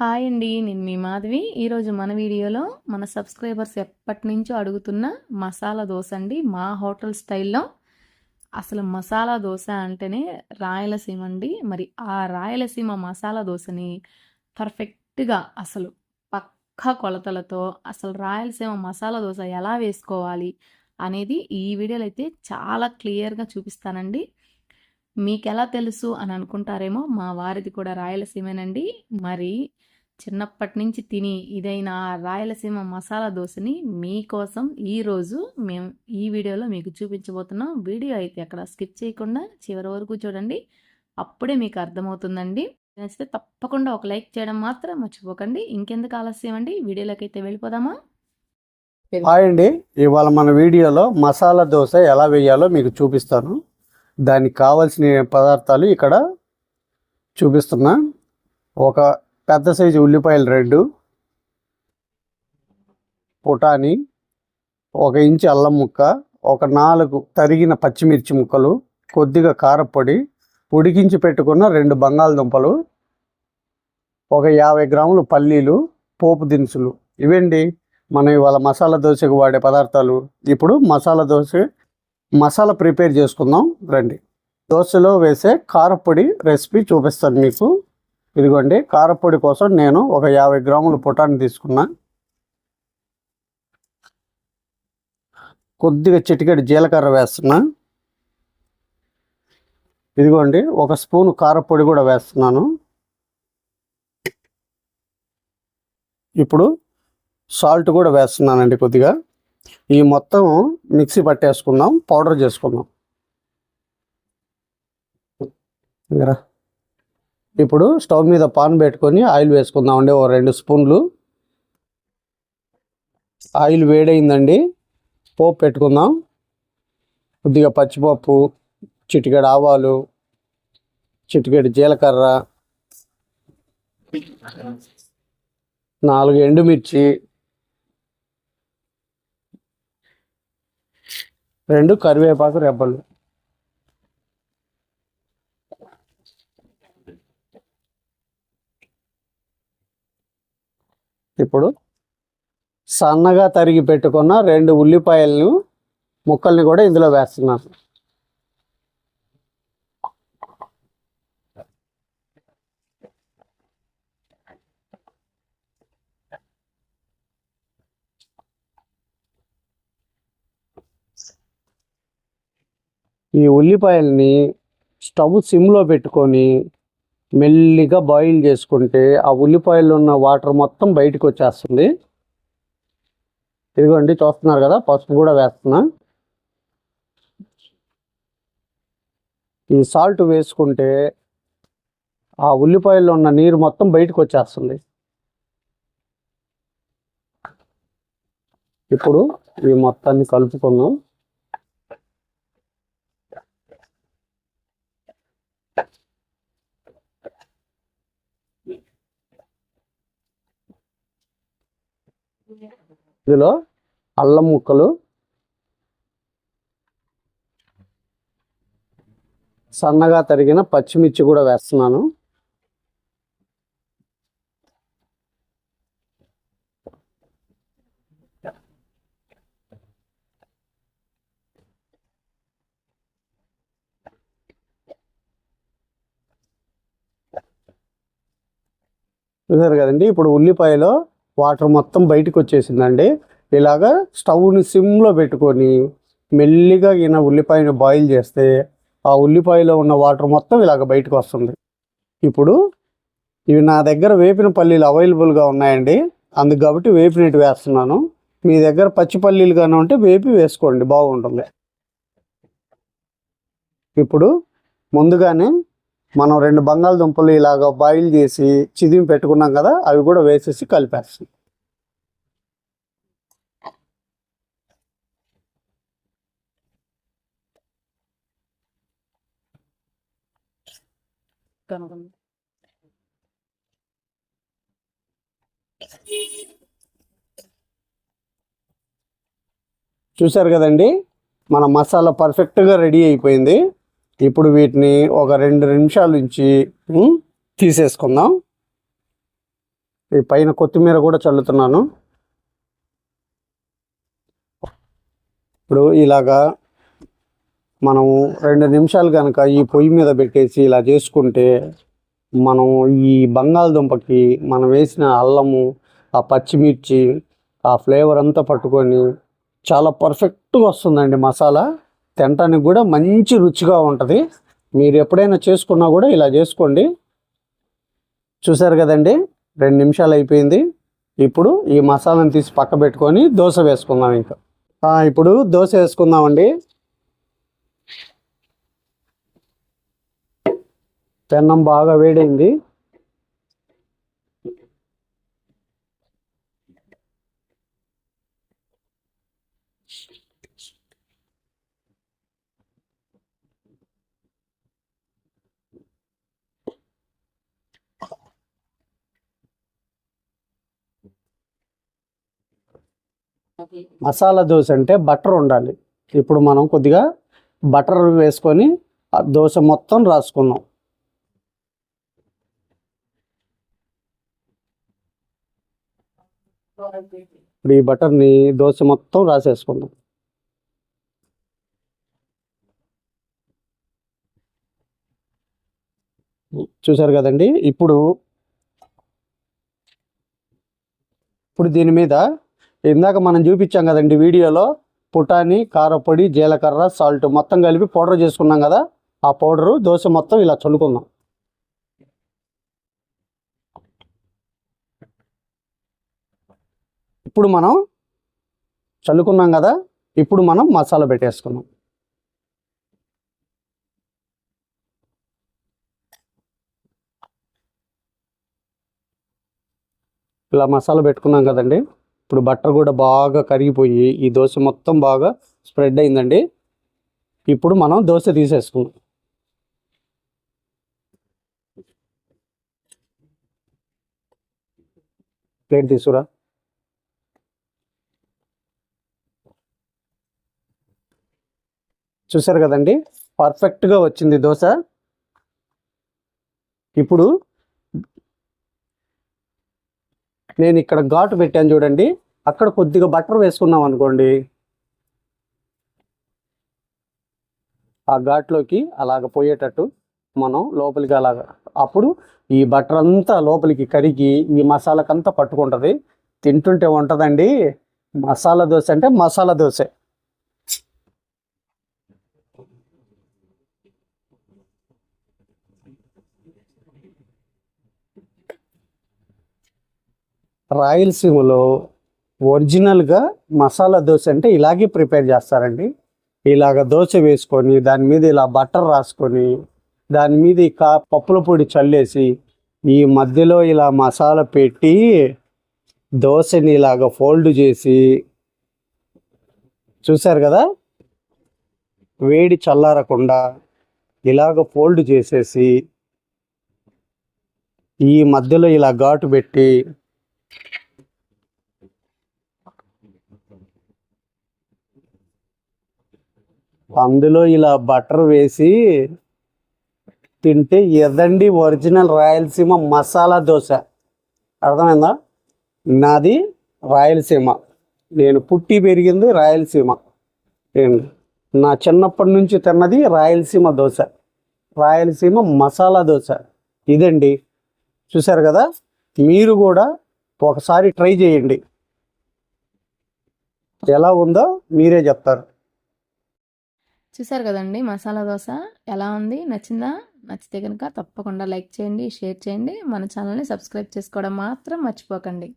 Hi అండి నేను మీ మాధవి. ఈరోజు మన వీడియోలో మన సబ్స్క్రైబర్స్ ఎప్పటి నుంచో అడుగుతున్న మసాలా దోశ అండి. మా హోటల్ స్టైల్లో అసలు మసాలా దోశ అంటేనే రాయలసీమ అండి. మరి ఆ రాయలసీమ మసాలా దోశని పర్ఫెక్ట్గా అసలు పక్కా కొలతలతో అసలు రాయలసీమ మసాలా దోశ ఎలా వేసుకోవాలి అనేది ఈ వీడియోలో అయితే చాలా క్లియర్గా చూపిస్తానండి. మీకు ఎలా తెలుసు అని అనుకుంటారేమో మా వారిది కూడా రాయలసీమేనండి. మరి చిన్నప్పటి నుంచి తిని ఇదైన రాయలసీమ మసాలా దోశని మీకోసం ఈరోజు మేము ఈ వీడియోలో మీకు చూపించబోతున్నాం. వీడియో అయితే అక్కడ స్కిప్ చేయకుండా చివరి వరకు చూడండి. అప్పుడే మీకు అర్థమవుతుందండి. నచ్చితే తప్పకుండా ఒక లైక్ చేయడం మాత్రం మర్చిపోకండి. ఇంకెందుకు ఆలస్యం అండి? వీడియోలోకి అయితే వెళ్ళిపోదామా? హాయ్ అండి. ఇవాళ మన వీడియోలో మసాలా దోశ ఎలా వేయాలో మీకు చూపిస్తాను. దానికి కావాల్సిన పదార్థాలు ఇక్కడ చూపిస్తున్నా. ఒక పెద్ద సైజు ఉల్లిపాయలు రెండు పుటాని ఒక ఇంచు అల్లం ముక్క ఒక నాలుగు తరిగిన పచ్చిమిర్చి ముక్కలు కొద్దిగా కారపొడి ఉడికించి పెట్టుకున్న రెండు బంగాళదుంపలు ఒక యాభై గ్రాములు పల్లీలు పోపు దినుసులు. ఇవండి మనం ఇవాళ మసాలా దోశకు వాడే పదార్థాలు. ఇప్పుడు మసాలా దోశ మసాలా ప్రిపేర్ చేసుకుందాం. రండి. దోశలో వేసే కారపొడి రెసిపీ చూపిస్తాను మీకు. ఇదిగోండి కారపొడి కోసం నేను ఒక యాభై గ్రాముల పొటాన్ని తీసుకున్నా. కొద్దిగా చిటికెడు జీలకర్ర వేస్తున్నా. ఇదిగోండి ఒక స్పూన్ కారపొడి కూడా వేస్తున్నాను. ఇప్పుడు సాల్ట్ కూడా వేస్తున్నానండి కొద్దిగా. ఈ మొత్తం మిక్సీ పట్టేసుకుందాం పౌడర్ చేసుకుందాం. ఇప్పుడు స్టవ్ మీద పాన్ పెట్టుకొని ఆయిల్ వేసుకుందాం అండి ఓ రెండు స్పూన్లు. ఆయిల్ వేడైందండి పోపు పెట్టుకుందాం. కొద్దిగా పచ్చిపప్పు చిటికెడు ఆవాలు చిటికెడు జీలకర్ర నాలుగు ఎండుమిర్చి రెండు కరివేపాకు రెబ్బలు. ఇప్పుడు సన్నగా తరిగి పెట్టుకున్న రెండు ఉల్లిపాయలను ముక్కల్ని కూడా ఇందులో వేస్తున్నాను. ఈ ఉల్లిపాయల్ని స్టవ్ సిమ్లో పెట్టుకొని మెల్లిగా బాయిల్ చేసుకుంటే ఆ ఉల్లిపాయల్లో ఉన్న వాటర్ మొత్తం బయటకు వచ్చేస్తుంది. ఇదిగోండి చూస్తున్నారు కదా పసుపు కూడా వేస్తున్నా. ఈ సాల్ట్ వేసుకుంటే ఆ ఉల్లిపాయల్లో ఉన్న నీరు మొత్తం బయటకు వచ్చేస్తుంది. ఇప్పుడు ఈ మొత్తాన్ని కలుపుకుందాం. ఇందులో అల్లం ముక్కలు సన్నగా తరిగిన పచ్చిమిర్చి కూడా వేస్తున్నాను. చూసారు కదండి ఇప్పుడు ఉల్లిపాయలో వాటర్ మొత్తం బయటకు వచ్చేసిందండి. ఇలాగా స్టవ్ని సిమ్లో పెట్టుకొని మెల్లిగా ఈయన ఉల్లిపాయను బాయిల్ చేస్తే ఆ ఉల్లిపాయలో ఉన్న వాటర్ మొత్తం ఇలాగ బయటకు వస్తుంది. ఇప్పుడు ఇవి నా దగ్గర వేపిన పల్లీలు అవైలబుల్గా ఉన్నాయండి. అందుకు కాబట్టి వేపినట్టు వేస్తున్నాను. మీ దగ్గర పచ్చి పల్లీలు కానీ ఉంటే వేపి వేసుకోండి బాగుంటుంది. ఇప్పుడు ముందుగానే మనం రెండు బంగాళదుంపలు ఇలాగ బాయిల్ చేసి చిదిమి పెట్టుకున్నాం కదా అవి కూడా వేసేసి కలిపేస్తాం. చూసారు కదండి మన మసాలా పర్ఫెక్ట్గా రెడీ అయిపోయింది. ఇప్పుడు వీటిని ఒక రెండు నిమిషాల నుంచి తీసేసుకుందాం. ఈ పైన కొత్తిమీర కూడా చల్లుతున్నాను. ఇప్పుడు ఇలాగా మనం రెండు నిమిషాలు కనుక ఈ పొయ్యి మీద పెట్టేసి ఇలా చేసుకుంటే మనం ఈ బంగాళదుంపకి మనం వేసిన అల్లము ఆ పచ్చిమిర్చి ఆ ఫ్లేవర్ అంతా పట్టుకొని చాలా పర్ఫెక్ట్గా వస్తుందండి మసాలా. తినటానికి కూడా మంచి రుచిగా ఉంటుంది. మీరు ఎప్పుడైనా చేసుకున్నా కూడా ఇలా చేసుకోండి. చూసారు కదండి? రెండు నిమిషాలు అయిపోయింది. ఇప్పుడు ఈ మసాలాను తీసి పక్క పెట్టుకొని దోశ వేసుకుందాం ఇంకా. ఇప్పుడు దోశ వేసుకుందామండి. పెన్నం బాగా వేడైంది. మసాలా దోశ అంటే బటర్ ఉండాలి. ఇప్పుడు మనం కొద్దిగా బటర్ వేసుకొని ఆ దోశ మొత్తం రాసుకుందాం. ఇప్పుడు ఈ బటర్ని దోశ మొత్తం రాసేసుకుందాం. చూసారు కదండి? ఇప్పుడు ఇప్పుడు దీని మీద ఇందాక మనం చూపించాం కదండి వీడియోలో పుటాని కారపొడి జీలకర్ర సాల్ట్ మొత్తం కలిపి పౌడర్ చేసుకున్నాం కదా ఆ పౌడరు దోశ మొత్తం ఇలా చల్లుకుందాం. ఇప్పుడు మనం చల్లుకున్నాం కదా ఇప్పుడు మనం మసాలా పెట్టేసుకున్నాం ఇలా మసాలా పెట్టుకున్నాం కదండి. ఇప్పుడు బట్టర్ కూడా బాగా కరిగిపోయి ఈ దోశ మొత్తం బాగా స్ప్రెడ్ అయిందండి. ఇప్పుడు మనం దోశ తీసేసుకుందాం. ప్లేట్ తీసుకురా. చూసారు కదండి? పర్ఫెక్ట్గా వచ్చింది దోశ. ఇప్పుడు నేను ఇక్కడ ఘాటు పెట్టాను చూడండి. అక్కడ కొద్దిగా బటర్ వేసుకున్నాం అనుకోండి. ఆ ఘాట్లోకి అలాగ పోయేటట్టు మనం లోపలికి అలాగ. అప్పుడు ఈ బటర్ అంతా లోపలికి కరిగి ఈ మసాలాకంతా పట్టుకుంటుంది. తింటుంటే ఉంటుందండి. మసాలా దోశ అంటే మసాలా దోశ. రాయలసీమలో ఒరిజినల్గా మసాలా దోశ అంటే ఇలాగే ప్రిపేర్ చేస్తారండి. ఇలాగ దోశ వేసుకొని దాని మీద ఇలా బటర్ రాసుకొని దాని మీద ఈ కా పప్పుల పొడి చల్లేసి ఈ మధ్యలో ఇలా మసాలా పెట్టి దోశని ఇలాగ ఫోల్డ్ చేసి చూశారు కదా? వేడి చల్లారకుండా ఇలాగ ఫోల్డ్ చేసేసి ఈ మధ్యలో ఇలా ఘాటు పెట్టి అందులో ఇలా బటర్ వేసి తింటే ఎదండి ఒరిజినల్ రాయలసీమ మసాలా దోశ. అర్థమైందా? నాది రాయలసీమ. నేను పుట్టి పెరిగింది రాయలసీమ. నా చిన్నప్పటి నుంచి తిన్నది రాయలసీమ దోశ. రాయలసీమ మసాలా దోశ. ఇదండి. చూసారు కదా? మీరు కూడా ఒకసారి ట్రై చేయండి. ఎలా ఉందో మీరే చెప్తారు. చూసారు కదండి మసాలా దోశ ఎలా ఉంది? నచ్చిందా? నచ్చితే కనుక తప్పకుండా లైక్ చేయండి షేర్ చేయండి. మన ఛానల్ని సబ్స్క్రైబ్ చేసుకోవడం మాత్రం మర్చిపోకండి.